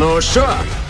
Ну що,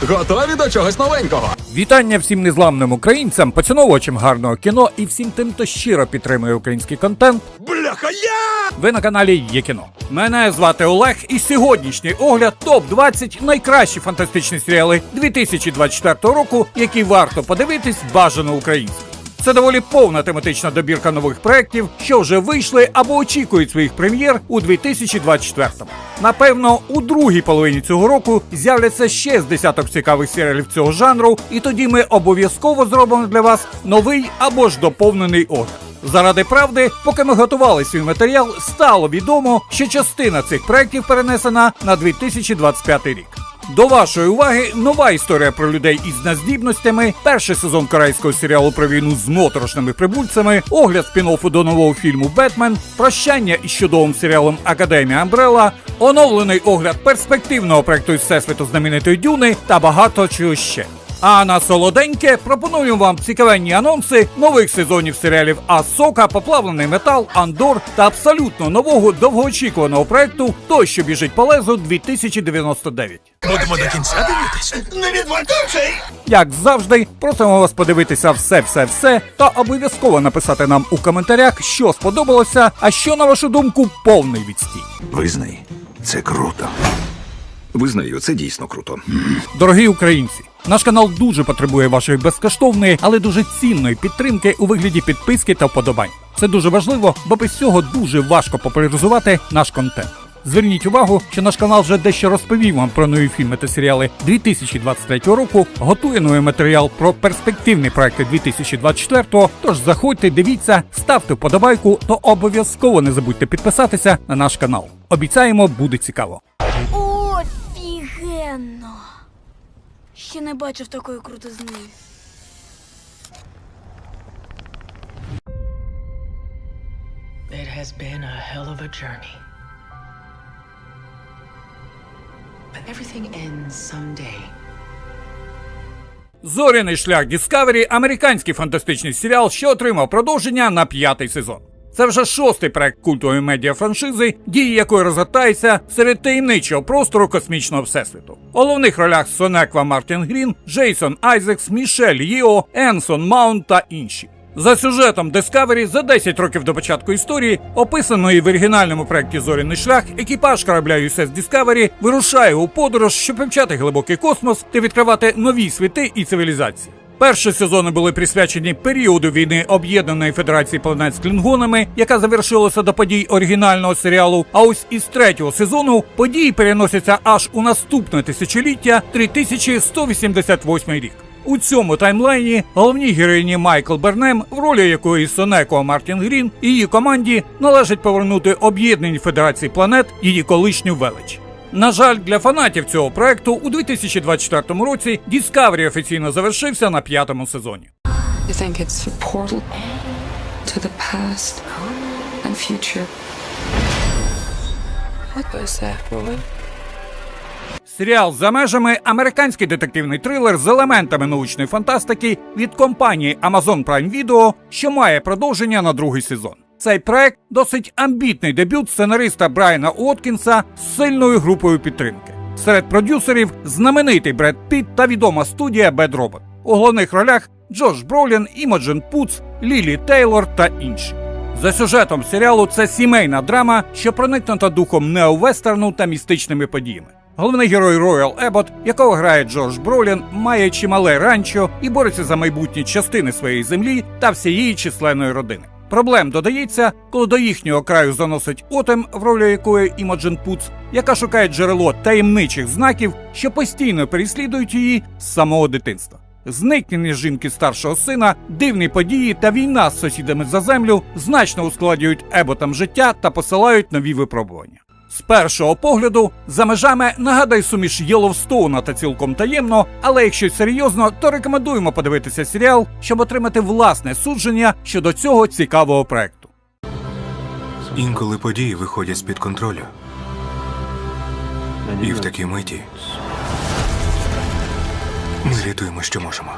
готові до чогось новенького? Вітання всім незламним українцям, поціновувачам гарного кіно і всім тим, хто щиро підтримує український контент. Бляха я! Ви на каналі Є кіно. Мене звати Олег, і сьогоднішній огляд топ 20 найкращі фантастичні серіали 2024 року, які варто подивитись бажано українською. Це доволі повна тематична добірка нових проєктів, що вже вийшли або очікують своїх прем'єр у 2024-му. Напевно, у другій половині цього року з'являться ще з десяток цікавих серіалів цього жанру, і тоді ми обов'язково зробимо для вас новий або ж доповнений огляд. Заради правди, поки ми готували свій матеріал, стало відомо, що частина цих проєктів перенесена на 2025 рік. До вашої уваги нова історія про людей із наздібностями, перший сезон корейського серіалу про війну з моторошними прибульцями, огляд спін-оффу до нового фільму Бетмен, прощання із чудовим серіалом Академія Амбрела, оновлений огляд перспективного проекту із всесвіту знаменитої дюни та багато чого ще. А на солоденьке пропоную вам цікавенні анонси нових сезонів серіалів Асока, Поплавлений метал, Андор та абсолютно нового довгоочікуваного проекту Той, що біжить по лезу 2099. Будемо до кінця дивитись. Не відволікайся! Як завжди, просимо вас подивитися все, все, все та обов'язково написати нам у коментарях, що сподобалося, а що на вашу думку повний відстій. Визнай, це круто. Визнаю, це дійсно круто. Дорогі українці, наш канал дуже потребує вашої безкоштовної, але дуже цінної підтримки у вигляді підписки та вподобань. Це дуже важливо, бо без цього дуже важко популяризувати наш контент. Зверніть увагу, що наш канал вже дещо розповів вам про нові фільми та серіали 2023 року, готує новий матеріал про перспективні проекти 2024, Тож заходьте, дивіться, ставте вподобайку, то обов'язково не забудьте підписатися на наш канал. Обіцяємо, буде цікаво. Ще не бачив такої крутизни. It has been a hell of a journey. But everything ends someday. Зоряний шлях Discovery – американський фантастичний серіал, що отримав продовження на п'ятий сезон. Це вже шостий проект культової медіафраншизи, дії якої розгортається серед таємничого простору космічного всесвіту. У головних ролях Сонеква Мартін Грін, Джейсон Айзекс, Мішель Йіо, Енсон Маунт та інші. За сюжетом Discovery за 10 років до початку історії, описаної в оригінальному проєкті Зоряний шлях, екіпаж корабля USS Discovery вирушає у подорож, щоб вивчати глибокий космос та відкривати нові світи і цивілізації. Перші сезони були присвячені періоду війни Об'єднаної Федерації планет з клінгонами, яка завершилася до подій оригінального серіалу. А ось із третього сезону події переносяться аж у наступне тисячоліття 3188 рік. У цьому таймлайні головній героїні Майкл Бернем, в ролі якої Сонеко Мартін Грін і її команді належить повернути об'єднаній Федерації планет її колишню велич. На жаль, для фанатів цього проекту у 2024 році Discovery офіційно завершився на п'ятому сезоні. I think it's a portal to the past and future. What was that, woman? Серіал за межами американський детективний трилер з елементами научної фантастики від компанії Amazon Prime Video, що має продовження на другий сезон. Цей проект досить амбітний дебют сценариста Брайана Уоткінса з сильною групою підтримки. Серед продюсерів знаменитий Бред Піт та відома студія Bad Robot. У головних ролях Джош Бролін, Імоджен Пуц, Лілі Тейлор та інші. За сюжетом серіалу це сімейна драма, що проникнута духом неовестерну та містичними подіями. Головний герой Роял Ебот, якого грає Джордж Бролін, має чимале ранчо і бореться за майбутні частини своєї землі та всієї численної родини. Проблем додається, коли до їхнього краю заносить Отем, в ролі якої Імоджен Пуц, яка шукає джерело таємничих знаків, що постійно переслідують її з самого дитинства. Зникнення жінки старшого сина, дивні події та війна з сусідами за землю значно ускладнюють еботам життя та посилають нові випробування. З першого погляду, за межами нагадай суміш Єловстоуна та цілком таємно, але якщо серйозно, то рекомендуємо подивитися серіал, щоб отримати власне судження щодо цього цікавого проекту. Інколи події виходять з-під контролю. І в такій миті ми рятуємо, що можемо.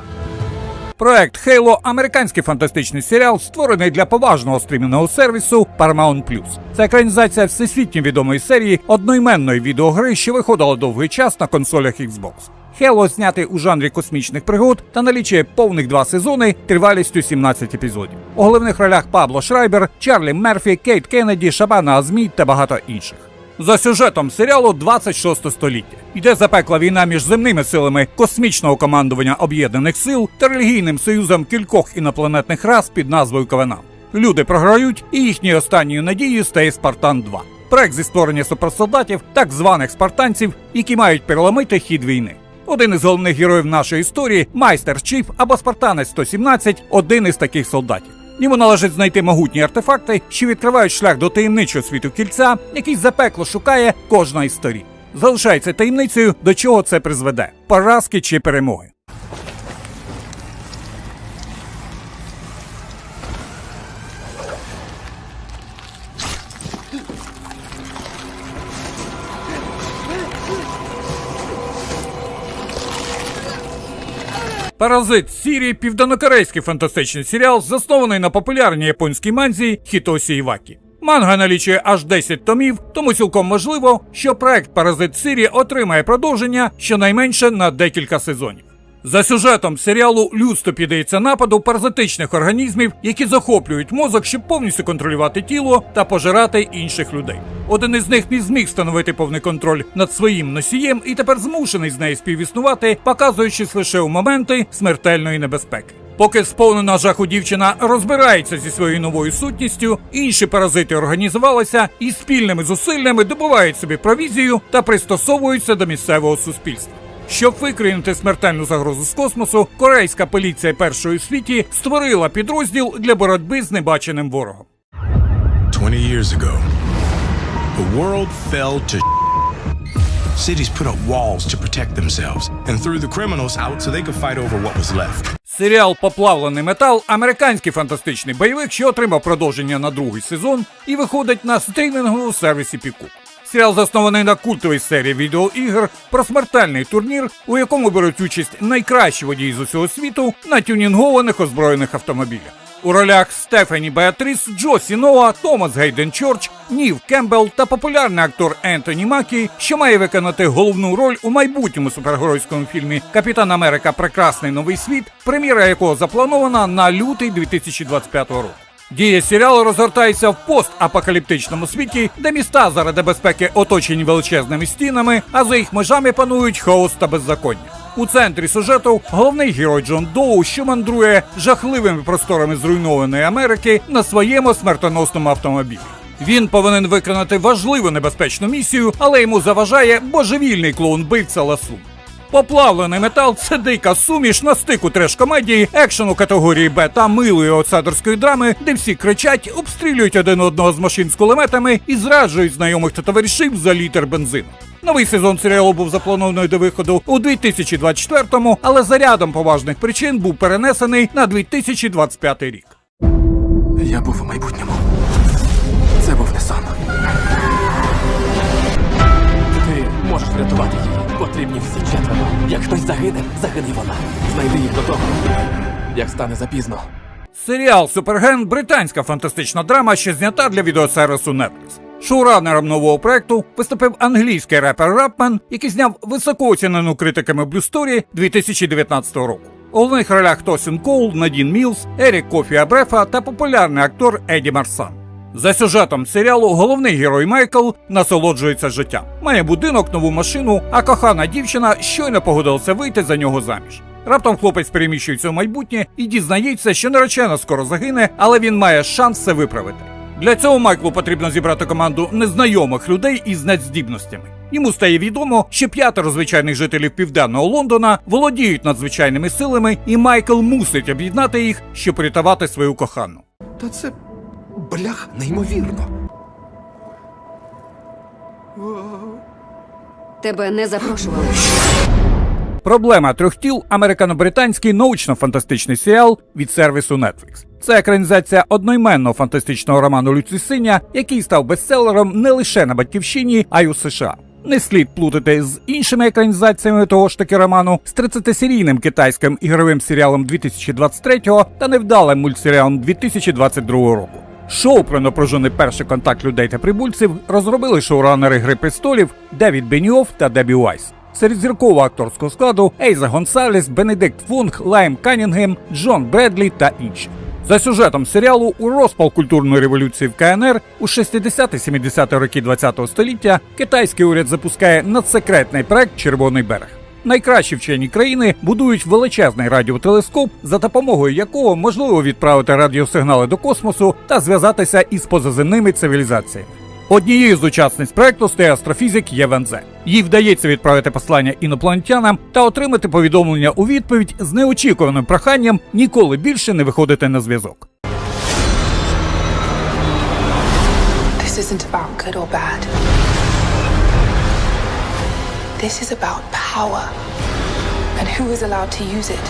Проект Halo – американський фантастичний серіал, створений для поважного стрімінгового сервісу Paramount+. Це екранізація всесвітньо відомої серії одноіменної відеогри, що виходила довгий час на консолях Xbox. Halo знятий у жанрі космічних пригод та налічує повних два сезони тривалістю 17 епізодів. У головних ролях Пабло Шрайбер, Чарлі Мерфі, Кейт Кеннеді, Шабана Азмі та багато інших. За сюжетом серіалу 26 століття йде запекла війна між земними силами космічного командування об'єднаних сил та релігійним союзом кількох інопланетних рас під назвою Ковена. Люди програють, і їхньою останньою надією стає Спартан 2 проект зі створення суперсолдатів, так званих спартанців, які мають переломити хід війни. Один із головних героїв нашої історії, майстер Чіф або Спартанець 117, один із таких солдатів. Йому належить знайти могутні артефакти, що відкривають шлях до таємничого світу кільця, який запекло шукає кожна із сторін. Залишається таємницею, до чого це призведе: поразки чи перемоги. Паразит Сірі південнокорейський фантастичний серіал, заснований на популярній японській манзі Хітосі Івакі. Манга налічує аж 10 томів, тому цілком можливо, що проект Паразит Сірі отримає продовження щонайменше на декілька сезонів. За сюжетом серіалу людство піддається нападу паразитичних організмів, які захоплюють мозок, щоб повністю контролювати тіло та пожирати інших людей. Один із них не зміг встановити повний контроль над своїм носієм і тепер змушений з нею співіснувати, показуючись лише у моменти смертельної небезпеки. Поки сповнена жаху дівчина розбирається зі своєю новою сутністю, інші паразити організувалися і спільними зусиллями добувають собі провізію та пристосовуються до місцевого суспільства. Щоб викорінити смертельну загрозу з космосу, корейська поліція першої у світі створила підрозділ для боротьби з небаченим ворогом. 20 years ago, the world fell to Cities put up walls to protect themselves and threw the criminals out so they could fight over what was left. Серіал Поплавлений метал американський фантастичний бойовик, що отримав продовження на другий сезон і виходить на стрімінговому сервісі Піку. Серіал заснований на культовій серії відеоігр про смертельний турнір, у якому беруть участь найкращі водії з усього світу на тюнінгованих озброєних автомобілях. У ролях Стефані Беатріс, Джосі Ноа, Томас Гейден Чорч, Нів Кембл та популярний актор Ентоні Макі, що має виконати головну роль у майбутньому супергеройському фільмі Капітан Америка Прекрасний новий світ, прем'єра якого запланована на лютий 2025 року. Дія серіалу розгортається в постапокаліптичному світі, де міста заради безпеки оточені величезними стінами, а за їх межами панують хаос та беззаконня. У центрі сюжету головний герой Джон Доу, що мандрує жахливими просторами зруйнованої Америки на своєму смертоносному автомобілі. Він повинен виконати важливу небезпечну місію, але йому заважає божевільний клоун-бивця Ласун. Поплавлений метал це дика суміш на стику треш-комедії, екшену категорії Б та милої осадорської драми, де всі кричать, обстрілюють один одного з машин з кулеметами і зраджують знайомих та товаришів за літр бензину. Новий сезон серіалу був запланований до виходу у 2024-му, але за рядом поважних причин був перенесений на 2025 рік. Я був у майбутньому. Це був не сон. Ти можеш врятувати її. Потрібні всі четверо. Як хтось загине, загине вона. Знайди їх до того, як стане запізно. Серіал Суперген британська фантастична драма, що знята для відеосервісу Netflix. Шоуранером нового проекту виступив англійський репер Рапмен, який зняв високооцінену критиками Story 2019 року. У головних ролях Тосін Коул, Надін Мілс, Ерік Кофі Абрефа та популярний актор Еді Марсан. За сюжетом серіалу головний герой Майкл насолоджується життям. Має будинок, нову машину, а кохана дівчина щойно погодилася вийти за нього заміж. Раптом хлопець переміщується у майбутнє і дізнається, що наречена скоро загине, але він має шанс це виправити. Для цього Майклу потрібно зібрати команду незнайомих людей із надздібностями. Йому стає відомо, що п'ятеро звичайних жителів південного Лондона володіють надзвичайними силами, і Майкл мусить об'єднати їх, щоб врятувати свою кохану. Та це блях неймовірно. Тебе не запрошували. Проблема трьох тіл американо-британський научно-фантастичний серіал від сервісу Netflix. Це екранізація одноіменного фантастичного роману Люці Синя, який став бестселером не лише на батьківщині, а й у США. Не слід плутати з іншими екранізаціями того ж таки роману з 30-серійним китайським ігровим серіалом 2023 та невдалим мультсеріалом 2022 року. Шоу про напружений перший контакт людей та прибульців розробили шоуранери Гри престолів Девід Беньоф та Дебі Уайс. Серед зіркового акторського складу Ейза Гонсалес, Бенедикт Фунг, Лайм Канінгем, Джон Бредлі та інші. За сюжетом серіалу у розпал культурної революції в КНР у 60-70-ті роки ХХ століття китайський уряд запускає надсекретний проект Червоний берег. Найкращі вчені країни будують величезний радіотелескоп, за допомогою якого можливо відправити радіосигнали до космосу та зв'язатися із позаземними цивілізаціями. Однією з учасниць проекту стає астрофізик Євензе. Їй вдається відправити послання інопланетянам та отримати повідомлення у відповідь з неочікуваним проханням ніколи більше не виходити на зв'язок. This isn't about good or bad. This is about power and who is allowed to use it.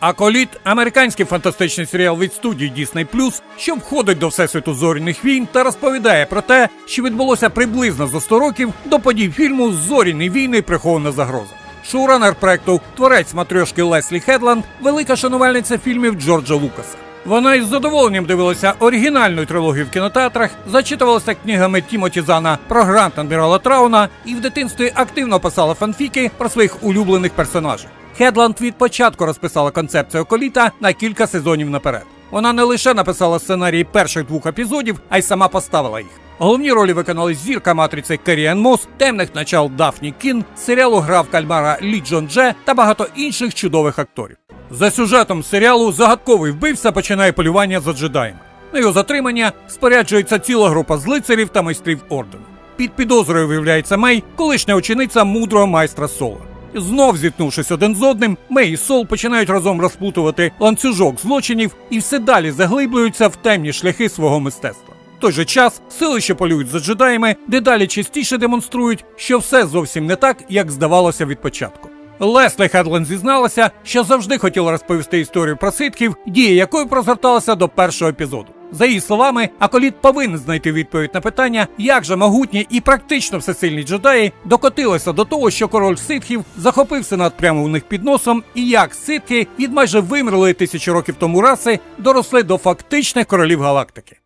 Аколіт американський фантастичний серіал від студії Disney+, що входить до всесвіту зоряних війн та розповідає про те, що відбулося приблизно за 100 років до подій фільму Зоряні війни прихована загроза. Шоуранер проекту творець матрьошки Леслі Хедланд, велика шанувальниця фільмів Джорджа Лукаса. Вона із задоволенням дивилася оригінальну трилогію в кінотеатрах, зачитувалася книгами Тімоті Зана про грант адмірала Трауна і в дитинстві активно писала фанфіки про своїх улюблених персонажів. Хедланд від початку розписала концепцію коліта на кілька сезонів наперед. Вона не лише написала сценарії перших двох епізодів, а й сама поставила їх. Головні ролі виконали зірка матриці Керіан Мос, темних начал Дафні Кін, серіалу грав кальмара Лі Джон Дже та багато інших чудових акторів. За сюжетом серіалу загадковий вбивця починає полювання за джедаєм. На його затримання споряджується ціла група злицарів та майстрів ордену. Під підозрою виявляється Мей, колишня учениця мудрого майстра Сола. Знов зіткнувшись один з одним, Мей і Сол починають разом розплутувати ланцюжок злочинів і все далі заглиблюються в темні шляхи свого мистецтва. В той же час сили, що полюють за джедаями, дедалі частіше демонструють, що все зовсім не так, як здавалося від початку. Леслі Хедлен зізналася, що завжди хотіла розповісти історію про ситхів, дія якої прозгорталася до першого епізоду. За її словами, Аколіт повинен знайти відповідь на питання, як же могутні і практично всесильні джедаї докотилися до того, що король ситхів захопив сенат прямо у них під носом, і як ситхи від майже вимерлої тисячі років тому раси доросли до фактичних королів галактики.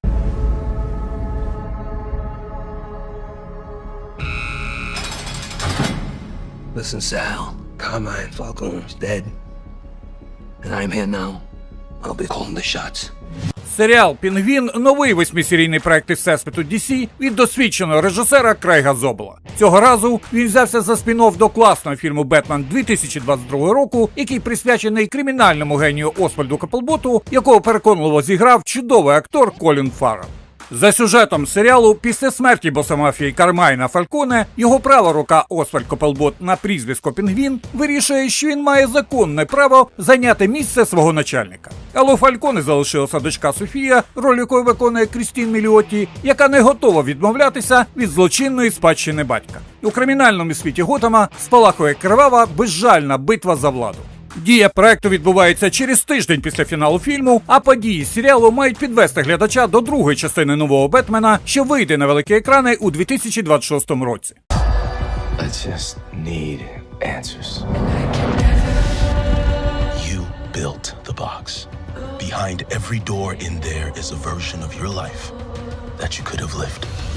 Listen, Sal. Carmine Falcone's dead. And I'm here now. I'll be calling the shots. Серіал Пінгвін новий восьмисерійний проект із всесвіту DC від досвідченого режисера Крейга Зобла. Цього разу він взявся за спін-офф до класного фільму Бетмен 2022 року, який присвячений кримінальному генію Освальду Каплботу, якого переконливо зіграв чудовий актор Колін Фаррелл. За сюжетом серіалу, після смерті босомафії Кармайна Фальконе, його права рука Освальд Копелбот на прізвисько Пінгвін вирішує, що він має законне право зайняти місце свого начальника. Але у Фальконе залишилася дочка Софія, роль якої виконує Крістін Міліоті, яка не готова відмовлятися від злочинної спадщини батька. У кримінальному світі Готама спалахує кривава безжальна битва за владу. Дія проекту відбувається через тиждень після фіналу фільму, а події серіалу мають підвести глядача до другої частини нового Бетмена, що вийде на великі екрани у 2026 році. I just need answers. You built the box. Behind every door in there is a version that you could have lived.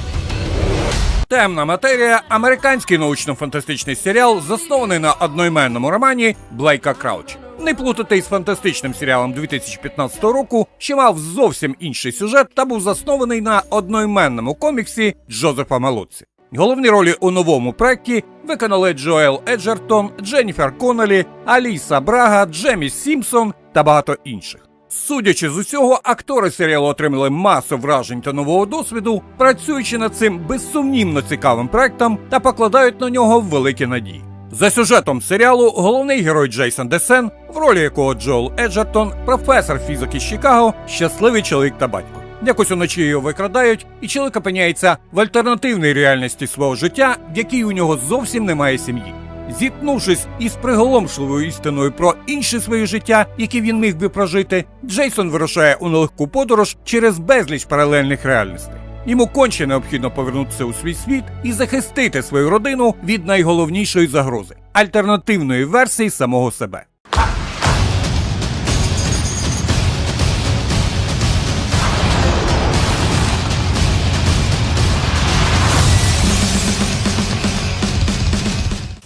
Темна матерія американський научно-фантастичний серіал, заснований на одноіменному романі Блейка Крауча. Не плутати із фантастичним серіалом 2015 року, що мав зовсім інший сюжет та був заснований на одноіменному коміксі Джозефа Малоці. Головні ролі у новому проекті виконали Джоел Еджертон, Дженніфер Коннелі, Аліса Брага, Джемі Сімпсон та багато інших. Судячи з усього, актори серіалу отримали масу вражень та нового досвіду, працюючи над цим безсумнівно цікавим проектом та покладають на нього великі надії. За сюжетом серіалу головний герой Джейсон Десен, в ролі якого Джоел Еджертон, професор фізики з Чикаго, щасливий чоловік та батько. Якось уночі його викрадають, і чоловік опиняється в альтернативній реальності свого життя, в якій у нього зовсім немає сім'ї. Зіткнувшись із приголомшливою істиною про інше своє життя, яке він міг би прожити, Джейсон вирушає у нелегку подорож через безліч паралельних реальностей. Йому конче необхідно повернутися у свій світ і захистити свою родину від найголовнішої загрози альтернативної версії самого себе.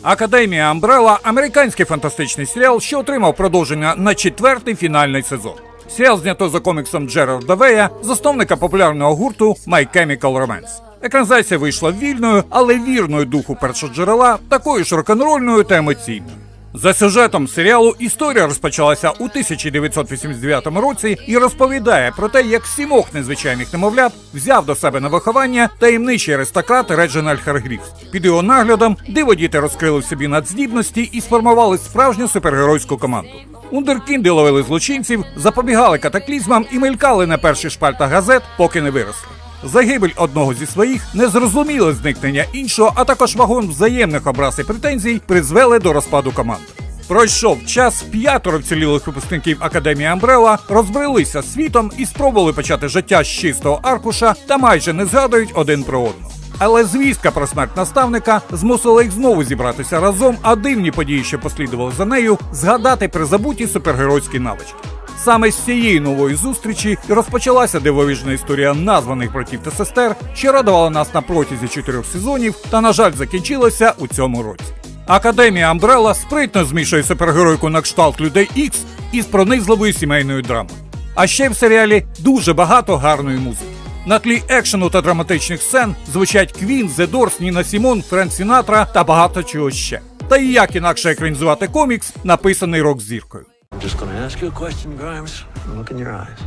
Академія Амбрела американський фантастичний серіал, що отримав продовження на четвертий фінальний сезон. Серіал знято за коміксом Джерарда Вея, засновника популярного гурту My Chemical Romance. Екранізація вийшла вільною, але вірною духу першоджерела, такою ж рок-н-рольною та емоційною. За сюжетом серіалу історія розпочалася у 1989 році і розповідає про те, як сімох незвичайних немовлят взяв до себе на виховання таємничий аристократ Реджинальд Харгрівс. Під його наглядом диводіти розкрили в собі надздібності і сформували справжню супергеройську команду. Ундеркінди ловили злочинців, запобігали катаклізмам і мелькали на перших шпальтах газет, поки не виросли. Загибель одного зі своїх, незрозуміле зникнення іншого, а також вагон взаємних образ і претензій призвели до розпаду команди. Пройшов час, п'ятеро вцілілих випускників Академії Амбрела розбрелися світом і спробували почати життя з чистого аркуша та майже не згадують один про одного. Але звістка про смерть наставника змусила їх знову зібратися разом, а дивні події, що послідували за нею, згадати призабуті супергеройські навички. Саме з цієї нової зустрічі розпочалася дивовижна історія названих братів та сестер, що радувала нас на протязі чотирьох сезонів, та, на жаль, закінчилася у цьому році. Академія Амбрелла спритно змішує супергеройку на кшталт людей Ікс із пронизливою сімейною драмою. А ще в серіалі дуже багато гарної музики. На тлі екшену та драматичних сцен звучать Квін, The Doors, Ніна Сімон, Френк Сінатра та багато чого ще. Та і як інакше екранізувати комікс, написаний рок-зіркою. I'm just gonna ask you a question, Grimes. Look in your eyes.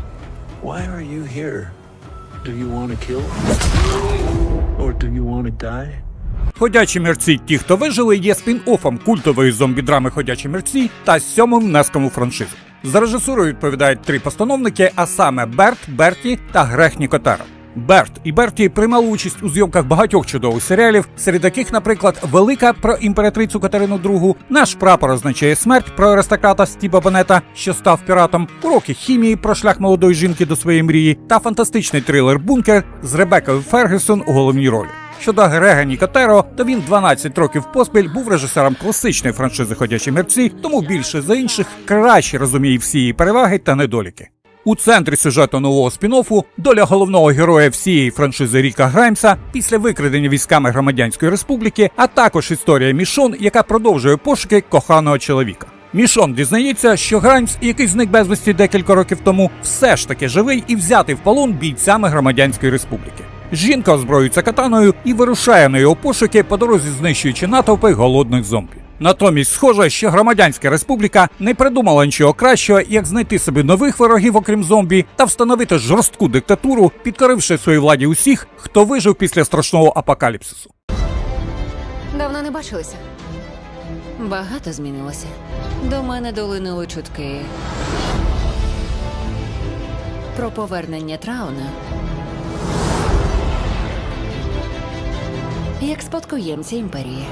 Why are you here? Do you want to kill? Or do you want to die? Ходячі мерці, ті, хто вижили, є спін-оффом культової зомбі-драми Ходячі мерці та сьомим внеском у франшизу. За режисурою відповідають три постановники, а саме Берт, Берті та Грех Нікотера. Берт і Берті приймали участь у зйомках багатьох чудових серіалів, серед яких, наприклад, Велика про імператрицю Катерину II, наш прапор означає смерть про аристократа Стіба Бонета, що став піратом, уроки хімії про шлях молодої жінки до своєї мрії, та фантастичний трилер Бункер з Ребекою Фергюсон у головній ролі. Щодо Грега Нікотеро, то він 12 років поспіль був режисером класичної франшизи Ходячі мерці, тому більше за інших краще розуміє всі її переваги та недоліки. У центрі сюжету нового спін-оффу доля головного героя всієї франшизи Ріка Граймса після викрадення військами громадянської республіки, а також історія Мішон, яка продовжує пошуки коханого чоловіка. Мішон дізнається, що Граймс, який зник безвісті декілька років тому, все ж таки живий і взятий в полон бійцями громадянської республіки. Жінка озброюється катаною і вирушає на його пошуки по дорозі, знищуючи натовпи голодних зомбі. Натомість, схоже, що громадянська республіка не придумала нічого кращого, як знайти собі нових ворогів, окрім зомбі, та встановити жорстку диктатуру, підкоривши своїй владі усіх, хто вижив після страшного апокаліпсису. Давно не бачилися. Багато змінилося. До мене долинули чутки. Про повернення Трауна. Як спадкоємця імперії.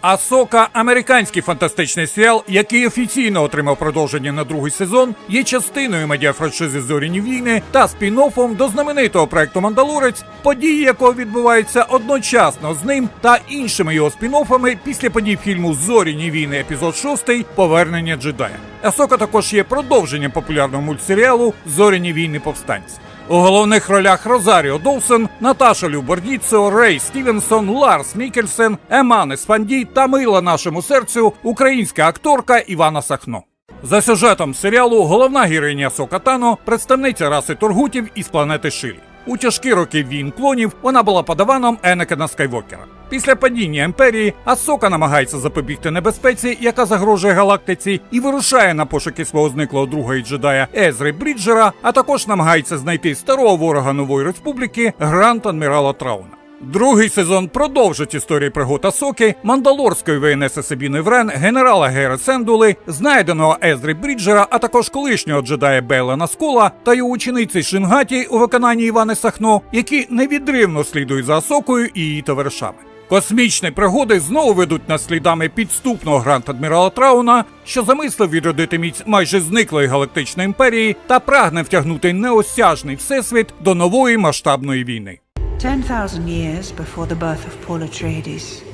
Асока американський фантастичний серіал, який офіційно отримав продовження на другий сезон, є частиною медіафраншизи Зоряні війни та спін-оффом до знаменитого проекту Мандалорець, події якого відбуваються одночасно з ним та іншими його спін-оффами після подій фільму Зоряні війни, епізод 6 Повернення джедая. Асока також є продовженням популярного мультсеріалу Зоряні війни повстанці. У головних ролях Розаріо Доусен, Наташа Любордіцо, Рей Стівенсон, Ларс Мікельсен, Емане Спандій та мила нашому серцю українська акторка Івана Сахно. За сюжетом серіалу головна героїня Сокатано, представниця раси Торгутів із планети Шилі. У тяжкі роки війн клонів вона була подаваном Енекена Скайвокера. Після падіння імперії Асока намагається запобігти небезпеці, яка загрожує галактиці, і вирушає на пошуки свого зниклого друга і джедая Езри Бріджера, а також намагається знайти старого ворога нової республіки Грант Адмірала Трауна. Другий сезон продовжить історії пригод Асоки, мандалорської воєнеси Сабіни Врен, генерала Гера Сендули, знайденого Езри Бріджера, а також колишнього джедая Бейла Наскола та його учениці Шингаті у виконанні Івани Сахно, які невідривно слідують за Асокою і її товаришами. Космічні пригоди знову ведуть нас слідами підступного грант адмірала Трауна, що замислив відродити міць майже зниклої галактичної імперії та прагне втягнути неосяжний всесвіт до нової масштабної війни. 10,000 years before the birth of Paul Atreides.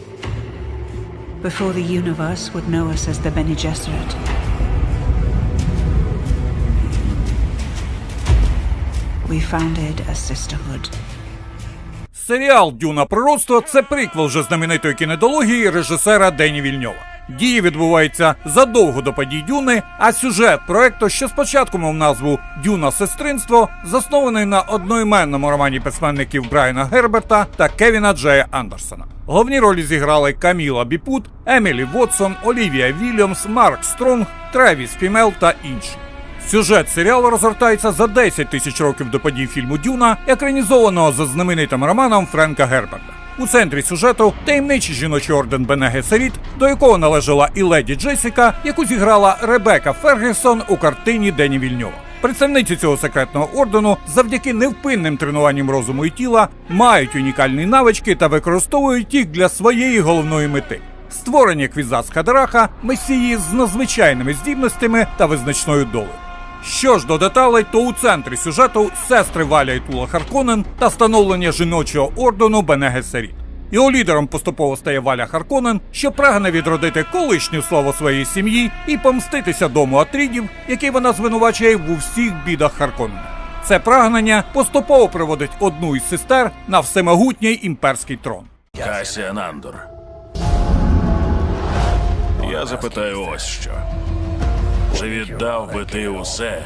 Before the universe would know us as the Bene Gesserit. We founded a sisterhood. Серіал Дюна пророцтво це приквел вже знаменитої кінедології режисера Дені Вільньова. Дії відбуваються задовго до подій Дюни, а сюжет проекту, що спочатку мав назву Дюна Сестринство, заснований на одноіменному романі письменників Брайана Герберта та Кевіна Джея Андерсона. Головні ролі зіграли Каміла Біпут, Емілі Вотсон, Олівія Вільямс, Марк Стронг, Тревіс Фімел та інші. Сюжет серіалу розгортається за 10 тисяч років до подій фільму Дюна, екранізованого за знаменитим романом Френка Герберта. У центрі сюжету таємничий жіночий орден Бене Гесеріт, до якого належала і леді Джесіка, яку зіграла Ребека Фергюсон у картині Дені Вільньова. Представниці цього секретного ордену завдяки невпинним тренуванням розуму і тіла мають унікальні навички та використовують їх для своєї головної мети створення Квізац Хадараха, месії з надзвичайними здібностями та визначною долею. Що ж до деталей, то у центрі сюжету сестри Валя і Тула Харконен та становлення жіночого ордену Бенегесеріт. Його лідером поступово стає Валя Харконен, що прагне відродити колишню славу своєї сім'ї і помститися дому Атрідів, який вона звинувачує в усіх бідах Харконена. Це прагнення поступово приводить одну із сестер на всемогутній імперський трон. Касіан Андор. Я запитаю ось що. Чи віддав би ти усе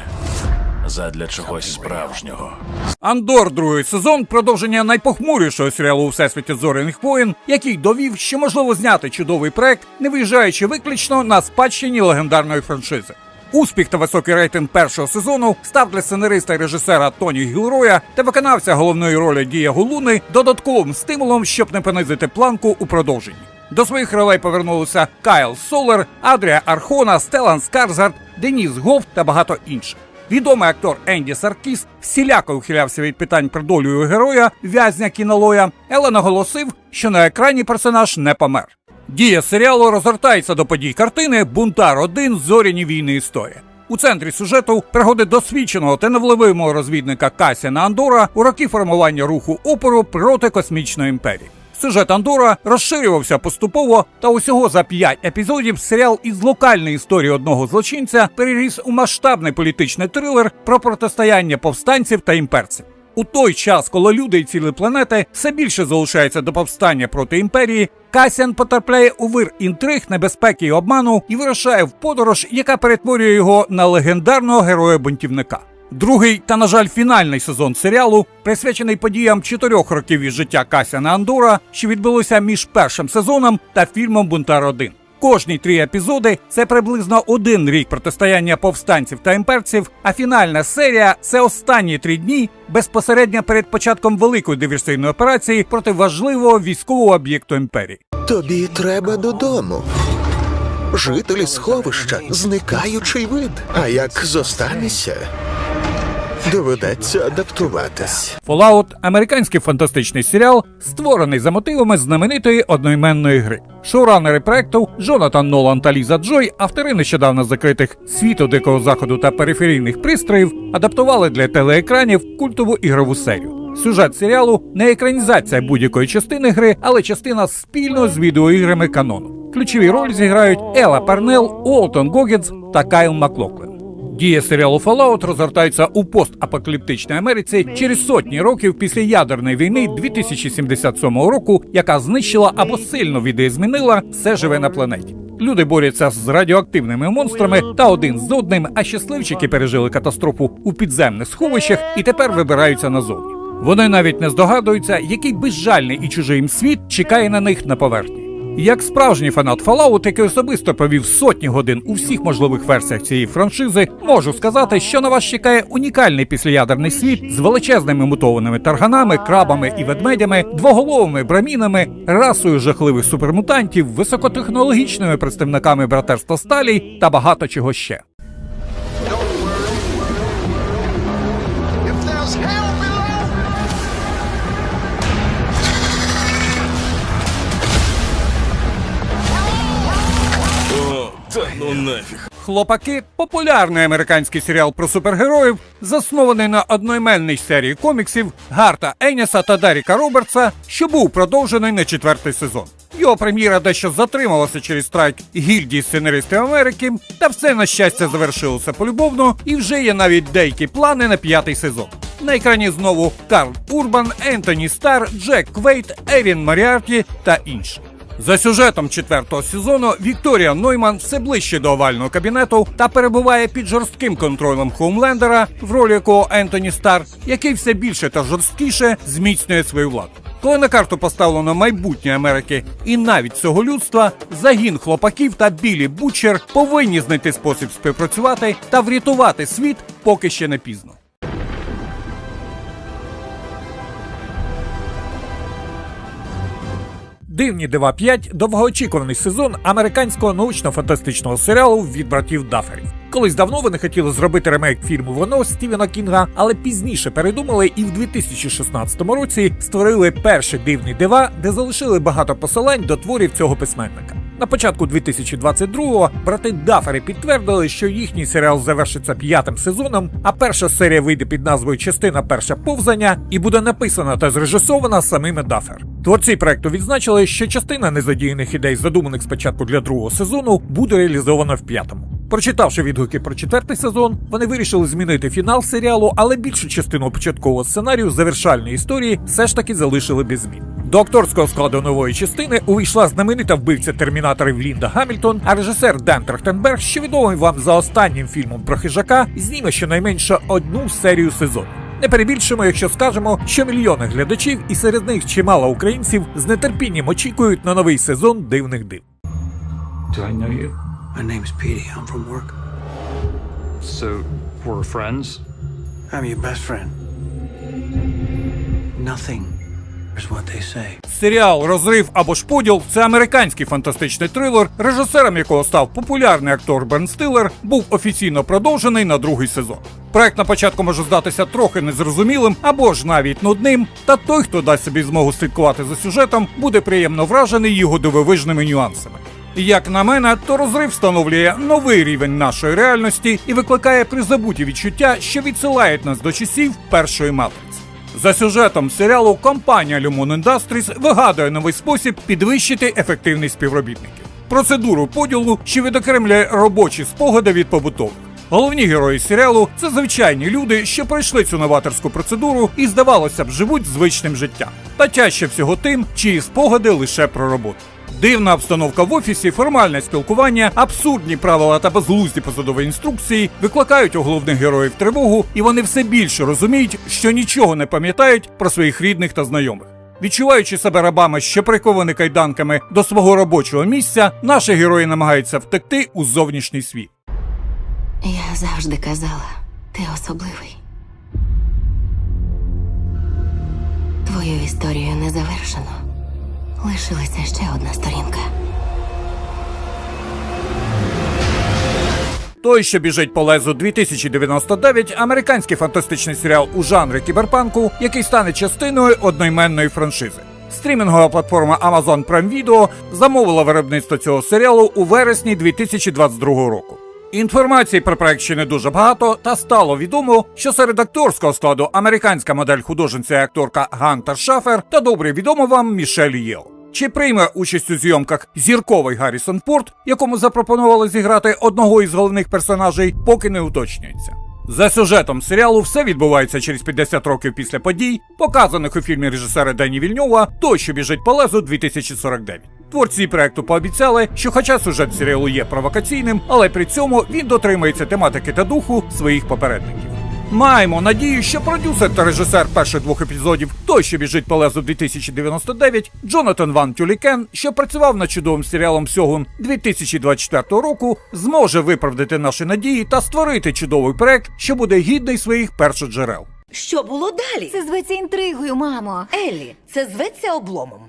задля чогось справжнього? Андор, другий сезон, продовження найпохмурішого серіалу у всесвіті зоряних воїн, який довів, що можливо зняти чудовий проект, не виїжджаючи виключно на спадщині легендарної франшизи. Успіх та високий рейтинг першого сезону став для сценариста і режисера Тоні Гілроя та виконавця головної ролі Дія Гулуни додатковим стимулом, щоб не понизити планку у продовженні. До своїх ролей повернулися Кайл Солер, Адрія Архона, Стелан Скарзард, Деніс Гоф та багато інших. Відомий актор Енді Саркіс всіляко ухилявся від питань про долю героя, в'язня кінолоя, але наголосив, що на екрані персонаж не помер. Дія серіалу розгортається до подій картини Бунтар 1 Зоряні війни історія. У центрі сюжету пригоди досвідченого та невливимого розвідника Касіна Андора у роки формування руху опору проти космічної імперії. Сюжет Андора розширювався поступово, та усього за п'ять епізодів серіал із локальної історії одного злочинця переріс у масштабний політичний трилер про протистояння повстанців та імперців. У той час, коли люди і цілі планети все більше залишаються до повстання проти імперії, Касян потрапляє у вир інтриг, небезпеки і обману і вирушає в подорож, яка перетворює його на легендарного героя-бунтівника. Другий та, на жаль, фінальний сезон серіалу присвячений подіям чотирьох років із життя Касяна Андора, що відбулося між першим сезоном та фільмом Бунтар 1 Кожні три епізоди це приблизно один рік протистояння повстанців та імперців. А фінальна серія це останні три дні безпосередньо перед початком великої диверсійної операції проти важливого військового об'єкту імперії. Тобі треба додому. Жителі сховища зникаючий вид. А як зостанешся, доведеться адаптуватись. Fallout – американський фантастичний серіал, створений за мотивами знаменитої одноіменної гри. Шоуранери проекту Джонатан Нолан та Ліза Джой, автори нещодавно закритих світу дикого заходу та периферійних пристроїв, адаптували для телеекранів культову ігрову серію. Сюжет серіалу не екранізація будь-якої частини гри, але частина спільно з відеоіграми канону. Ключові ролі зіграють Ела Парнел, Уолтон Гоггінс та Кайл Маклоклен. Дія серіалу Fallout розгортається у постапокаліптичній Америці через сотні років після ядерної війни 2077 року, яка знищила або сильно відеозмінила все живе на планеті. Люди борються з радіоактивними монстрами та один з одним, а щасливчики пережили катастрофу у підземних сховищах і тепер вибираються назовні. Вони навіть не здогадуються, який безжальний і чужий їм світ чекає на них на поверхні. Як справжній фанат Fallout, який особисто провів сотні годин у всіх можливих версіях цієї франшизи, можу сказати, що на вас чекає унікальний післяядерний світ з величезними мутованими тарганами, крабами і ведмедями, двоголовими брамінами, расою жахливих супермутантів, високотехнологічними представниками братерства Сталій та багато чого ще. Ну нафіг. Хлопаки популярний американський серіал про супергероїв, заснований на одноіменній серії коміксів Гарта Еніса та Даріка Робертса, що був продовжений на четвертий сезон. Його прем'єра дещо затрималася через страйк гільдії сценаристів Америки, та все на щастя завершилося полюбовно, і вже є навіть деякі плани на п'ятий сезон. На екрані знову Карл Урбан, Ентоні Стар, Джек Квейт, Евін Маріарті та інші. За сюжетом четвертого сезону Вікторія Нойман все ближче до овального кабінету та перебуває під жорстким контролем Хоумлендера, в ролі якого Ентоні Стар, який все більше та жорсткіше зміцнює свою владу. Коли на карту поставлено майбутнє Америки і навіть цього людства, загін хлопаків та білі Бучер повинні знайти спосіб співпрацювати та врятувати світ, поки ще не пізно. Дивні дива 5 довгоочікуваний сезон американського научно-фантастичного серіалу від братів Даферів. Колись давно вони хотіли зробити ремейк фільму Воно Стівена Кінга, але пізніше передумали і в 2016 році створили перші дивні дива, де залишили багато посилань до творів цього письменника. На початку 2022-го брати Дафери підтвердили, що їхній серіал завершиться п'ятим сезоном, а перша серія вийде під назвою Частина перша повзання і буде написана та зрежисована самими Дафер. Творці проекту відзначили, що частина незадіяних ідей, задуманих спочатку для другого сезону, буде реалізована в п'ятому. Прочитавши відгуки про четвертий сезон, вони вирішили змінити фінал серіалу, але більшу частину початкового сценарію завершальної історії все ж таки залишили без змін. До акторського складу нової частини увійшла знаменита вбивця термінаторів Лінда Гамільтон, а режисер Ден Трахтенберг, що відомий вам за останнім фільмом про хижака, зніме щонайменше одну серію сезону. Не перебільшимо, якщо скажемо, що мільйони глядачів, і серед них чимало українців з нетерпінням очікують на новий сезон дивних див. Do I know you? My name's Petey. I'm from work. So, we're friends? I'm your best friend. Nothing Серіал Розрив або ж поділ це американський фантастичний трилер, режисером якого став популярний актор Бен Стиллер, був офіційно продовжений на другий сезон. Проект на початку може здатися трохи незрозумілим або ж навіть нудним, та той, хто дасть собі змогу слідкувати за сюжетом, буде приємно вражений його дивовижними нюансами. Як на мене, то розрив встановлює новий рівень нашої реальності і викликає призабуті відчуття, що відсилають нас до часів першої матриці. За сюжетом серіалу компанія Lumon Industries вигадує новий спосіб підвищити ефективність співробітників. Процедуру поділу, що відокремлює робочі спогади від побутових. Головні герої серіалу це звичайні люди, що пройшли цю новаторську процедуру і, здавалося б, живуть звичним життям. Та тяжче всього тим, чиї спогади лише про роботу. Дивна обстановка в офісі, формальне спілкування, абсурдні правила та безглузді посадові інструкції викликають у головних героїв тривогу, і вони все більше розуміють, що нічого не пам'ятають про своїх рідних та знайомих. Відчуваючи себе рабами, що приковані кайданками до свого робочого місця, наші герої намагаються втекти у зовнішній світ. Я завжди казала, ти особливий. Твою історію не завершено. Лишилася ще одна сторінка. Той, що біжить по лезу 2099, американський фантастичний серіал у жанрі кіберпанку, який стане частиною одноіменної франшизи. Стрімінгова платформа Amazon Prime Video замовила виробництво цього серіалу у вересні 2022 року. Інформації про проект ще не дуже багато, та стало відомо, що серед акторського складу американська модель художниця і акторка Гантер Шафер та добре відомо вам Мішель Єл. Чи прийме участь у зйомках зірковий Гаррісон Порт, якому запропонували зіграти одного із головних персонажей, поки не уточнюється. За сюжетом серіалу все відбувається через 50 років після подій, показаних у фільмі режисера Дені Вільньова «Той, що біжить по лезу 2049. Творці проекту пообіцяли, що хоча сюжет серіалу є провокаційним, але при цьому він дотримується тематики та духу своїх попередників. Маємо надію, що продюсер та режисер перших двох епізодів той, що біжить по лезу 2099, Джонатан Ван Тюлікен, що працював над чудовим серіалом Сьогун 2024 року, зможе виправдати наші надії та створити чудовий проект, що буде гідний своїх першоджерел. Що було далі? Це зветься інтригою, мамо. Еллі, це зветься обломом.